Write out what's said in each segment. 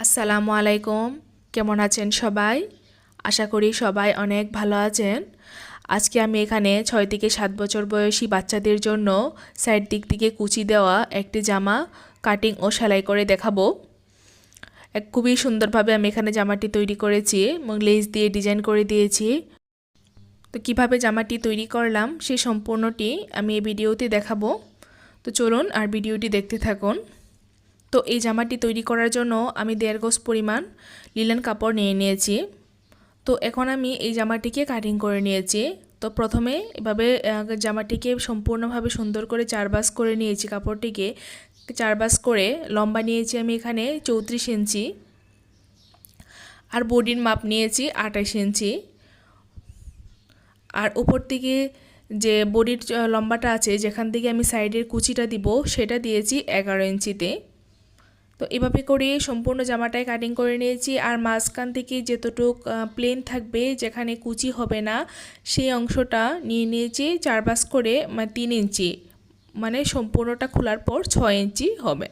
আসসালামু আলাইকুম। কেমন আছেন সবাই? আশা করি সবাই অনেক ভালো আছেন। আজকে আমি এখানে ছয় থেকে সাত বছর বয়সী বাচ্চাদের জন্য সাইড দিক থেকে কুচি দেওয়া একটি জামা কাটিং ও সেলাই করে দেখাবো। এক খুবই সুন্দরভাবে আমি এখানে জামাটি তৈরি করেছি এবং লেস দিয়ে ডিজাইন করে দিয়েছি। তো কীভাবে জামাটি তৈরি করলাম সেই সম্পূর্ণটি আমি এই ভিডিওতে দেখাবো। তো চলুন আর ভিডিওটি দেখতে থাকুন। তো এই জামাটি তৈরি করার জন্য আমি দেড় গজ পরিমাণ লিলেন কাপড় নিয়ে নিয়েছি। তো এখন আমি এই জামাটিকে কাটিং করে নিয়েছি। তো প্রথমে এভাবে জামাটিকে সম্পূর্ণভাবে সুন্দর করে চারবাস করে নিয়েছি কাপড়টিকে। চারবাস করে লম্বা নিয়েছি আমি এখানে চৌত্রিশ ইঞ্চি। আর বডির মাপ নিয়েছি আঠাশ ইঞ্চি। আর উপর থেকে যে বডির লম্বাটা আছে, যেখান থেকে আমি সাইডের কুচিটা দিব, সেটা দিয়েছি এগারো ইঞ্চিতে। তো এভাবে করে সম্পূর্ণ জামাটায় কাটিং করে নিয়েছি। আর মাঝখান থেকে যতটুক প্লেন থাকবে, যেখানে কুচি হবে না, সেই অংশটা নিয়ে নিয়েছি চার বাস করে মানে তিন ইঞ্চি মানে সম্পূর্ণটা খোলার পর ছয় ইঞ্চি হবে।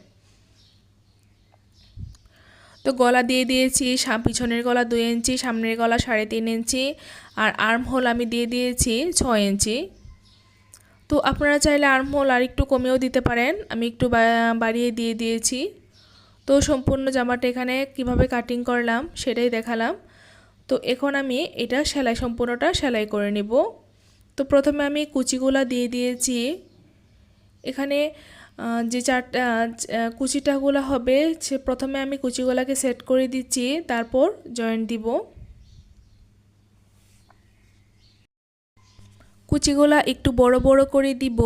তো গলা দিয়ে দিয়েছি পিছনের গলা দুই ইঞ্চি, সামনের গলা সাড়ে তিন ইঞ্চি, আর আর্ম হোল আমি দিয়ে দিয়েছি ছয় ইঞ্চি। তো আপনারা চাইলে আর্ম হোল আর একটু কমেও দিতে পারেন, আমি একটু বাড়িয়ে দিয়ে দিয়েছি। তো সম্পূর্ণ জামাটা এখানে কীভাবে কাটিং করলাম সেটাই দেখালাম। তো এখন আমি এটা সেলাই সম্পূর্ণটা সেলাই করে নিব। তো প্রথমে আমি কুচিগুলা দিয়ে দিয়েছি। এখানে যে চারটা কুচিটাগুলো হবে, সে প্রথমে আমি কুচিগুলাকে সেট করে দিচ্ছি, তারপর জয়েন্ট দিব। কুচিগুলা একটু বড় বড় করে দিব।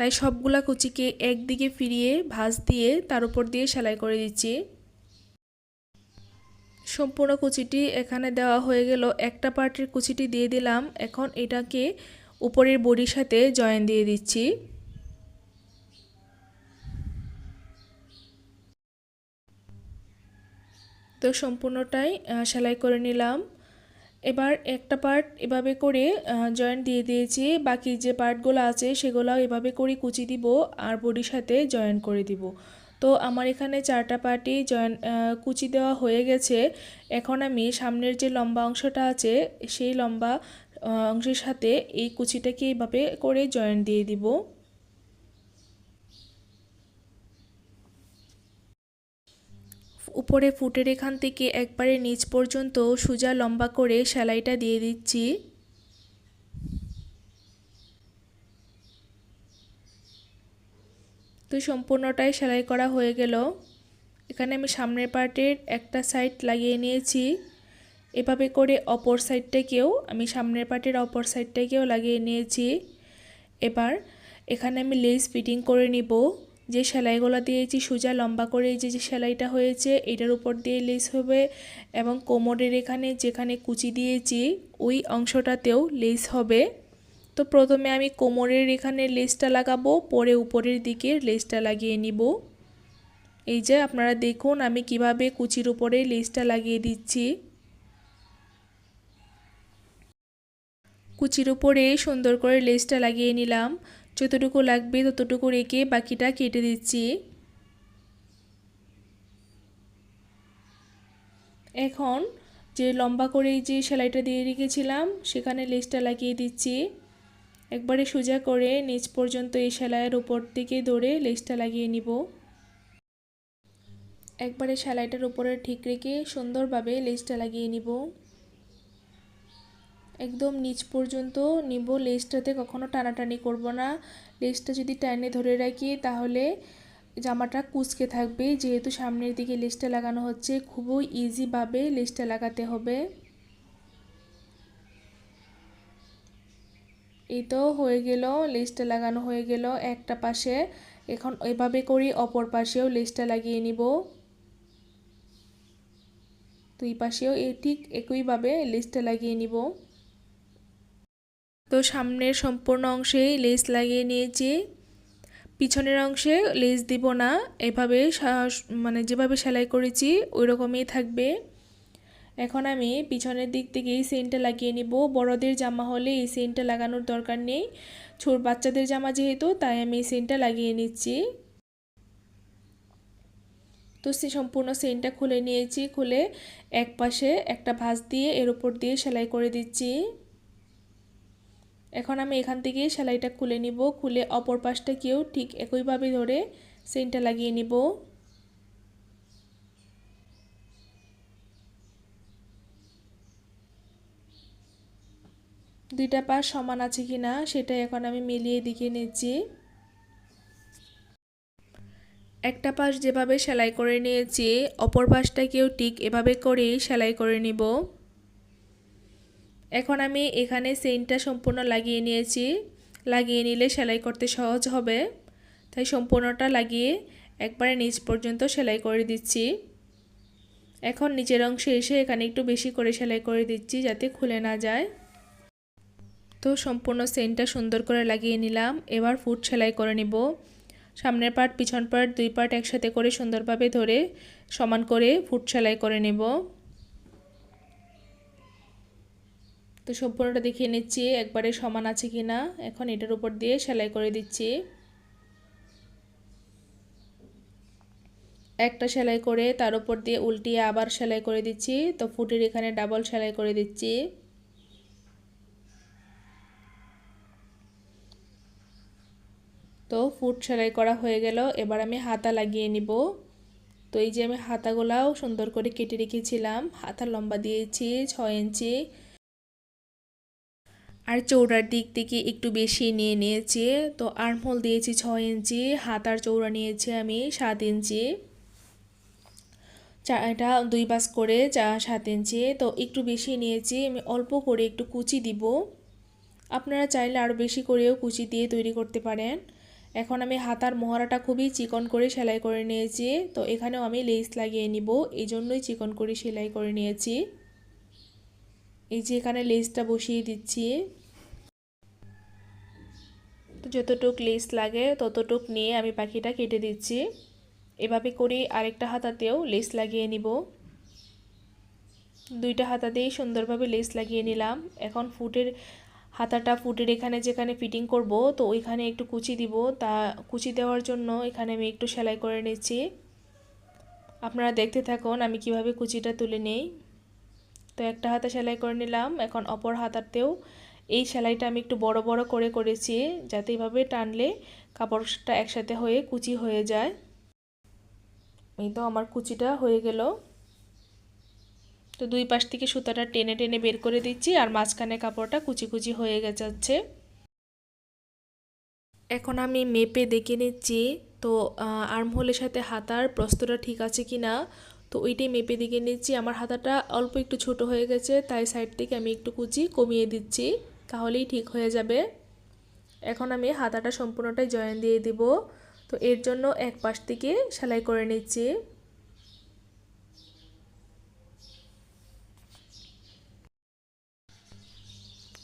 তাই সবগুলা কুচিকে একদিকে ফিরিয়ে ভাঁজ দিয়ে তার উপর দিয়ে সেলাই করে দিচ্ছি। সম্পূর্ণ কুচিটি এখানে দেওয়া হয়ে গেল। একটা পার্টের কুচিটি দিয়ে দিলাম। এখন এটাকে উপরের বডির সাথে জয়েন দিয়ে দিচ্ছি। তো সম্পূর্ণটাই সেলাই করে নিলাম। এবার একটা পার্ট এভাবে করে জয়েন্ট দিয়ে দিয়েছি। বাকি যে পার্টগুলো আছে সেগুলো এভাবে করে কুচি দিব আর বডির সাথে জয়েন করে দিব। তো আমার এখানে চারটা পার্টি জয়েন কুচি দেওয়া হয়ে গেছে। এখন আমি সামনের যে লম্বা অংশটা আছে, সেই লম্বা অংশের সাথে এই কুচিটাকে এইভাবে করে জয়েন্ট দিয়ে দিব। উপরে ফুটের এখান থেকে একবারে নিচ পর্যন্ত সোজা লম্বা করে সেলাইটা দিয়ে দিচ্ছি। তো সম্পূর্ণটাই সেলাই করা হয়ে গেল। এখানে আমি সামনের পার্টের একটা সাইড লাগিয়ে নিয়েছি। এভাবে করে অপর সাইডটাকেও, আমি সামনের পার্টের অপর সাইডটাকেও লাগিয়ে নিয়েছি। এবার এখানে আমি লেস ফিটিং করে নিব। যে সেলাইগুলো দিয়েছি, সোজা লম্বা করে যে যে সেলাইটা হয়েছে, এটার উপর দিয়ে লেস হবে এবং কোমরের এখানে যেখানে কুচি দিয়েছি, ওই অংশটাতেও লেস হবে। তো প্রথমে আমি কোমরের এখানে লেসটা লাগাবো, পরে উপরের দিকে লেসটা লাগিয়ে নিব। এই যে, আপনারা দেখুন আমি কীভাবে কুচির উপরে লেসটা লাগিয়ে দিচ্ছি। কুচির উপরে সুন্দর করে লেসটা লাগিয়ে নিলাম। যতটুকু লাগবে ততটুকু রেখে বাকিটা কেটে দিচ্ছি। এখন যে লম্বা করে যে সেলাইটা দিয়ে রেখেছিলাম, সেখানে লেসটা লাগিয়ে দিচ্ছি। একবারে সোজা করে নিচ পর্যন্ত এই সেলাইয়ের উপর থেকে ধরে লেসটা লাগিয়ে নিব। একবারে সেলাইটার উপরে ঠিক রেখে সুন্দরভাবে লেসটা লাগিয়ে নিব। একদম নিচ পর্যন্ত নিব। লেসটাতে কখনো টানাটানি করব না। লেসটা যদি টানে ধরে রাখি, তাহলে জামাটা কুচকে থাকবে। যেহেতু সামনের দিকে লেসটা লাগানো হচ্ছে, খুবই ইজিভাবে লেসটা লাগাতে হবে। এই তো হয়ে গেল লেসটা লাগানো হয়ে গেল একটা পাশে। এখন এভাবে করি অপর পাশেও লেসটা লাগিয়ে নিব। দুই পাশেও এই ঠিক একইভাবে লেসটা লাগিয়ে নিব। তো সামনের সম্পূর্ণ অংশেই লেস লাগিয়ে নিয়েছি পিছনের অংশে লেস দিব না, এভাবে মানে যেভাবে সেলাই করেছি ওই রকমই থাকবে। এখন আমি পিছনের দিক থেকে এই সেন্টটা লাগিয়ে নিব। বড়দের জামা হলে এই সেন্টটা লাগানোর দরকার নেই। ছোট বাচ্চাদের জামা যেহেতু, তাই আমি এই সেন্টটা লাগিয়ে নিচ্ছি। তো সে সম্পূর্ণ সেনটা খুলে নিয়েছি। খুলে এক পাশে একটা ভাঁজ দিয়ে এর উপর দিয়ে সেলাই করে দিচ্ছি। এখন আমি এখান থেকে সেলাইটা খুলে নিব। খুলে অপর পাশটাকেও ঠিক একইভাবে ধরে সেনটা লাগিয়ে নিব। দুইটা পাশ সমান আছে কি না সেটা এখন আমি মিলিয়ে দিকে নিচ্ছি। একটা পাশ যেভাবে সেলাই করে নিয়েছি, অপর পাশটাকেও ঠিক এভাবে করেই সেলাই করে নিব। এখন আমি এখানে সেন্টটা সম্পূর্ণ লাগিয়ে নিয়েছি। লাগিয়ে নিলে সেলাই করতে সহজ হবে। তাই সম্পূর্ণটা লাগিয়ে একবারে নিচ পর্যন্ত সেলাই করে দিচ্ছি। এখন নিচের অংশে এসে এখানে একটু বেশি করে সেলাই করে দিচ্ছি যাতে খুলে না যায়। তো সম্পূর্ণ সেন্টটা সুন্দর করে লাগিয়ে নিলাম। এবার ফুট সেলাই করে নিব। সামনের পার্ট, পিছন পার্ট দুই পার্ট একসাথে করে সুন্দরভাবে ধরে সমান করে ফুট সেলাই করে নেব। তো সম্পূর্ণটা দেখিয়ে নিচ্ছি, একবারে সমান আছে কি না এখন এটার উপর দিয়ে সেলাই করে দিচ্ছি। একটা সেলাই করে তার উপর দিয়ে উল্টিয়ে আবার সেলাই করে দিচ্ছি। তো ফুটের এখানে ডাবল সেলাই করে দিচ্ছি। তো ফুট সেলাই করা হয়ে গেল। এবার আমি হাতা লাগিয়ে নিব। তো এই যে আমি হাতাগুলাও সুন্দর করে কেটে রেখেছিলাম। হাতা লম্বা দিয়েছি, ছয় ইঞ্চি। আর চৌড়ার দিক থেকে একটু বেশি নিয়ে নিয়েছি। তো আর্মহোল দিয়েছি ছয় ইঞ্চি হাতার চৌড়া নিয়েছি আমি সাত ইঞ্চি। চা, এটা দুই বাস করে চা, সাত ইঞ্চি। তো একটু বেশি নিয়েছি, আমি অল্প করে একটু কুচি দিব। আপনারা চাইলে আরও বেশি করেও কুচি দিয়ে তৈরি করতে পারেন। এখন আমি হাতার মোহরাটা খুবই চিকন করে সেলাই করে নিয়েছি। তো এখানেও আমি লেস লাগিয়ে নিব এই জন্যই চিকন করে সেলাই করে নিয়েছি। এই যে এখানে লেসটা বসিয়ে দিচ্ছি। তো যতটুক লেস লাগে, ততটুক নিয়ে আমি পাখিটা কেটে দিচ্ছি। এভাবে করে আরেকটা হাতাতেও লেস লাগিয়ে নিব। দুইটা হাতাতেই সুন্দরভাবে লেস লাগিয়ে নিলাম। এখন ফুটের হাতাটা ফুটের এখানে যেখানে ফিটিং করব, তো ওইখানে একটু কুচি দিব। তা কুচি দেওয়ার জন্য এখানে আমি একটু সেলাই করে নিচ্ছি। আপনারা দেখতে থাকুন আমি কীভাবে কুচিটা তুলে নেই। তো একটা হাতা সেলাই করে নিলাম। এখন অপর হাতাতেও এই সেলাইটা আমি একটু বড় বড় করে করেছি, যাতে এইভাবে টানলে কাপড়টা একসাথে হয়ে কুচি হয়ে যায়। এই তো আমার কুচিটা হয়ে গেল। তো দুই পাশ থেকে সুতাটা টেনে টেনে বের করে দিচ্ছি আর মাঝখানে কাপড়টা কুচি কুচি হয়ে যাচ্ছে। এখন আমি মেপে দেখে নিচ্ছি, তো আর্মহোলের সাথে হাতার প্রস্তটা ঠিক আছে কি না? তো ওইটাই মেপে দেখে নিচ্ছি। আমার হাতাটা অল্প একটু ছোট হয়ে গেছে, তাই সাইড থেকে আমি একটু কুচি কমিয়ে দিচ্ছি। তাহলেই ঠিক হয়ে যাবে। এখন আমি হাতাটা সম্পূর্ণটাই জয়েন দিয়ে দিব। তো এর জন্য এক পাশ থেকে সেলাই করে নিচ্ছি।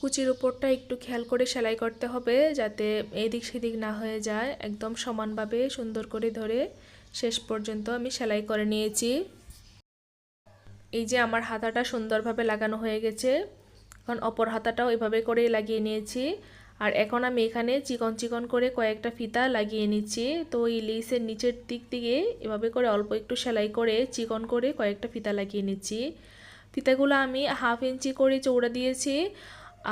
কুচির উপরটা একটু খেয়াল করে সেলাই করতে হবে যাতে এদিক সেদিক না হয়ে যায়। একদম সমানভাবে সুন্দর করে ধরে শেষ পর্যন্ত আমি সেলাই করে নিয়েছি। এই যে আমার হাতাটা সুন্দরভাবে লাগানো হয়ে গেছে। এখন অপর হাতাটাও এভাবে করেই লাগিয়ে নিয়েছি। আর এখন আমি এখানে চিকন চিকন করে কয়েকটা ফিতা লাগিয়ে নিচ্ছি। তো এই লেসের নিচের দিক থেকে এভাবে করে অল্প একটু সেলাই করে চিকন করে কয়েকটা ফিতা লাগিয়ে নিচ্ছি। ফিতাগুলো আমি হাফ ইঞ্চি করে চৌড়া দিয়েছি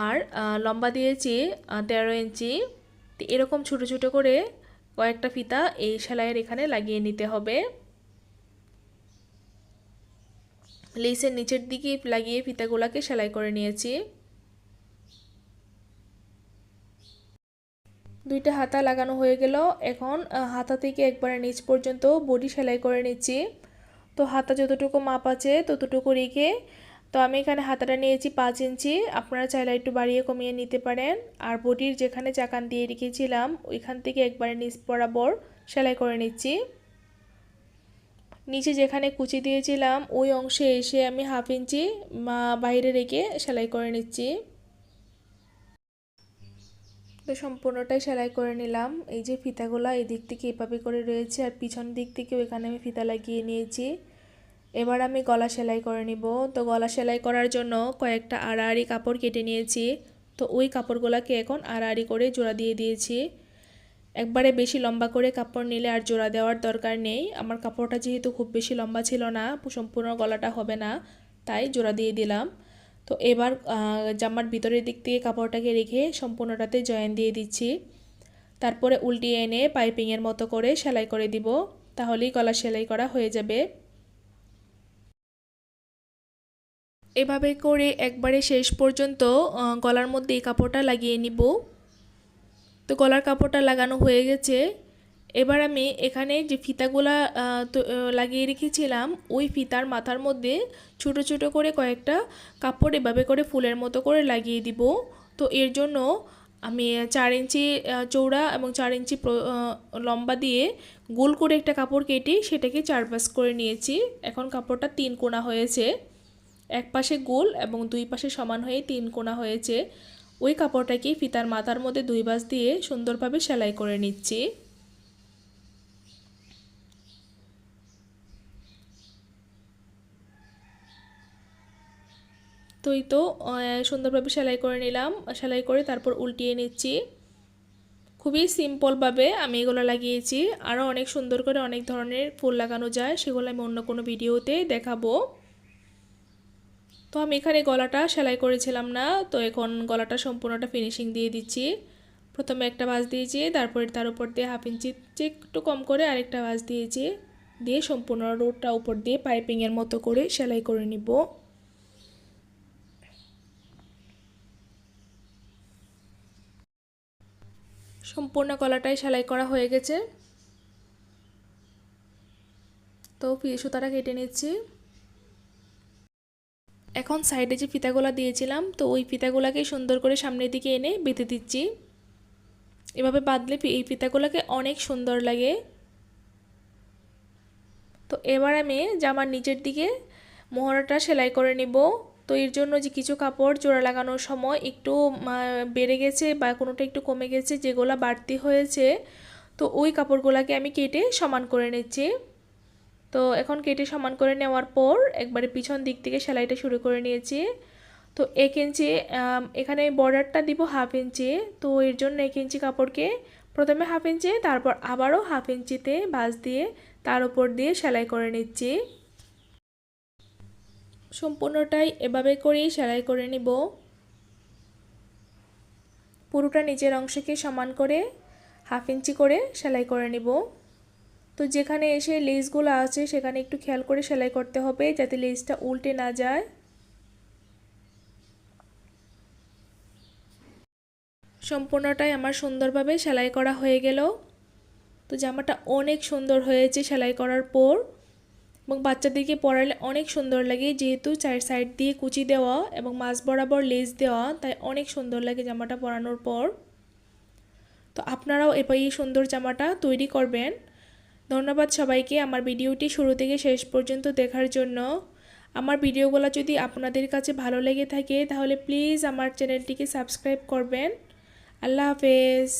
আর লম্বা দিয়েছি তেরো ইঞ্চি। এরকম ছোটো ছোটো করে কয়েকটা ফিতা এই সেলাইয়ের এখানে লাগিয়ে নিতে হবে। লেসের নিচের দিকে লাগিয়ে ফিতাগুলোকে সেলাই করে নিয়েছি। দুইটা হাতা লাগানো হয়ে গেল। এখন হাতা থেকে একবারে নিচ পর্যন্ত বডি সেলাই করে নিচ্ছি। তো হাতা যতটুকু মাপ আছে ততটুকু রেখে, তো আমি এখানে হাতাটা নিয়েছি পাঁচ ইঞ্চি। আপনারা চাইলে একটু বাড়িয়ে কমিয়ে নিতে পারেন। আর বডির যেখানে চাকান দিয়ে রেখেছিলাম, ওইখান থেকে একবারে নিচ বরাবর সেলাই করে নিচ্ছি। নিচে যেখানে কুচি দিয়েছিলাম, ওই অংশে এসে আমি হাফ ইঞ্চি বাইরে রেখে সেলাই করে নিচ্ছি। তো সম্পূর্ণটাই সেলাই করে নিলাম। এই যে ফিতাগুলো এই দিক থেকে এভাবে করে রয়েছে আর পিছন দিক থেকেও এখানে আমি ফিতা লাগিয়ে নিয়েছি। এবার আমি গলা সেলাই করে নিব। তো গলা সেলাই করার জন্য কয়েকটা আড়াআড়ি কাপড় কেটে নিয়েছি। তো ওই কাপড়গুলোকে এখন আড়াআড়ি করে জোড়া দিয়ে দিয়েছি। একবারে বেশি লম্বা করে কাপড় নিলে আর জোড়া দেওয়ার দরকার নেই। আমার কাপড়টা যেহেতু খুব বেশি লম্বা ছিল না, সম্পূর্ণ গলাটা হবে না, তাই জোড়া দিয়ে দিলাম। তো এবার জামার ভিতরের দিক থেকে কাপড়টাকে রেখে সম্পূর্ণটাতে জয়েন দিয়ে দিচ্ছি। তারপরে উল্টিয়ে এনে পাইপিংয়ের মতো করে সেলাই করে দিব, তাহলেই গলা সেলাই করা হয়ে যাবে। এভাবে করে একবারে শেষ পর্যন্ত গলার মধ্যে এই কাপড়টা লাগিয়ে নিব। তো গলার কাপড়টা লাগানো হয়ে গেছে। এবার আমি এখানে যে ফিতাগুলা লাগিয়ে রেখেছিলাম, ওই ফিতার মাথার মধ্যে ছোট ছোট করে কয়েকটা কাপড় এভাবে করে ফুলের মতো করে লাগিয়ে দিব। তো এর জন্য আমি চার ইঞ্চি চৌড়া এবং চার ইঞ্চি লম্বা দিয়ে গোল করে একটা কাপড় কেটে সেটাকে চারপাশ করে নিয়েছি। এখন কাপড়টা তিন কোনা হয়েছে। এক পাশে গোল এবং দুই পাশে সমান হয়ে তিন কোনা হয়েছে। ওই কাপড়টাকে ফিতার মাথার মধ্যে দুই বাস দিয়ে সুন্দরভাবে সেলাই করে নিচ্ছি। তো এই তো সুন্দরভাবে সেলাই করে নিলাম। সেলাই করে তারপর উল্টিয়ে নিচ্ছি। খুবই সিম্পলভাবে আমি এগুলো লাগিয়েছি। আরও অনেক সুন্দর করে অনেক ধরনের ফুল লাগানো যায়, সেগুলো আমি অন্য কোনো ভিডিওতে দেখাবো। তো আমি এখানে গলাটা সেলাই করেছিলাম না, তো এখন গলাটা সম্পূর্ণটা ফিনিশিং দিয়ে দিচ্ছি। প্রথমে একটা বাজ দিয়েছি, তারপরে তার উপর দিয়ে হাফ ইঞ্চি একটু কম করে আরেকটা বাজ দিয়েছি। দিয়ে সম্পূর্ণ রোডটা উপর দিয়ে পাইপিংয়ের মতো করে সেলাই করে নিব। সম্পূর্ণ গলাটাই সেলাই করা হয়ে গেছে। তো সুতাটা কেটে নিচ্ছি। এখন সাইডে যে ফিতাগুলো দিয়েছিলাম, তো ওই ফিতাগুলোকে সুন্দর করে সামনের দিকে এনে বেঁধে দিচ্ছি। এভাবে বাঁধলে এই ফিতাগুলোকে অনেক সুন্দর লাগে। তো এবার আমি জামার নিচের দিকে মোহরাটা সেলাই করে নিব। তো এর জন্য যে কিছু কাপড় জোড়া লাগানোর সময় একটু বেড়ে গেছে বা কোনোটা একটু কমে গেছে, যেগুলো বাড়তি হয়েছে, তো ওই কাপড়গুলোকে আমি কেটে সমান করে নিচ্ছি। তো এখন কেটে সমান করে নেওয়ার পর একবারে পিছন দিক থেকে সেলাইটা শুরু করে নিয়েছি। তো এক ইঞ্চি এখানে বর্ডারটা দিব হাফ ইঞ্চি তো এর জন্য এক ইঞ্চি কাপড়কে প্রথমে হাফ ইঞ্চি তারপর আবারও হাফ ইঞ্চিতে বাস দিয়ে তার উপর দিয়ে সেলাই করে নিচ্ছি। সম্পূর্ণটাই এভাবে করেই সেলাই করে নিব। পুরোটা নিচের অংশকে সমান করে হাফ ইঞ্চি করে সেলাই করে নিব। তো যেখানে এসে লেসগুলো আছে, সেখানে একটু খেয়াল করে সেলাই করতে হবে যাতে লেসটা উল্টে না যায়। সম্পূর্ণটাই আমার সুন্দরভাবে সেলাই করা হয়ে গেল। তো জামাটা অনেক সুন্দর হয়েছে সেলাই করার পর। এবং বাচ্চাদেরকে পরালে অনেক সুন্দর লাগে, যেহেতু চার সাইড দিয়ে কুচি দেওয়া এবং মাছ বরাবর লেস দেওয়া, তাই অনেক সুন্দর লাগে জামাটা পরানোর পর। তো আপনারাও এবার এই সুন্দর জামাটা তৈরি করবেন। ধন্যবাদ সবাইকে। আমার ভিডিওটি শুরু থেকে শেষ পর্যন্ত দেখার জন্য। আমার ভিডিওগুলো যদি আপনাদের কাছে ভালো লেগে থাকে, তাহলে প্লিজ আমার চ্যানেলটিকে সাবস্ক্রাইব করবেন। আল্লাহ হাফেজ।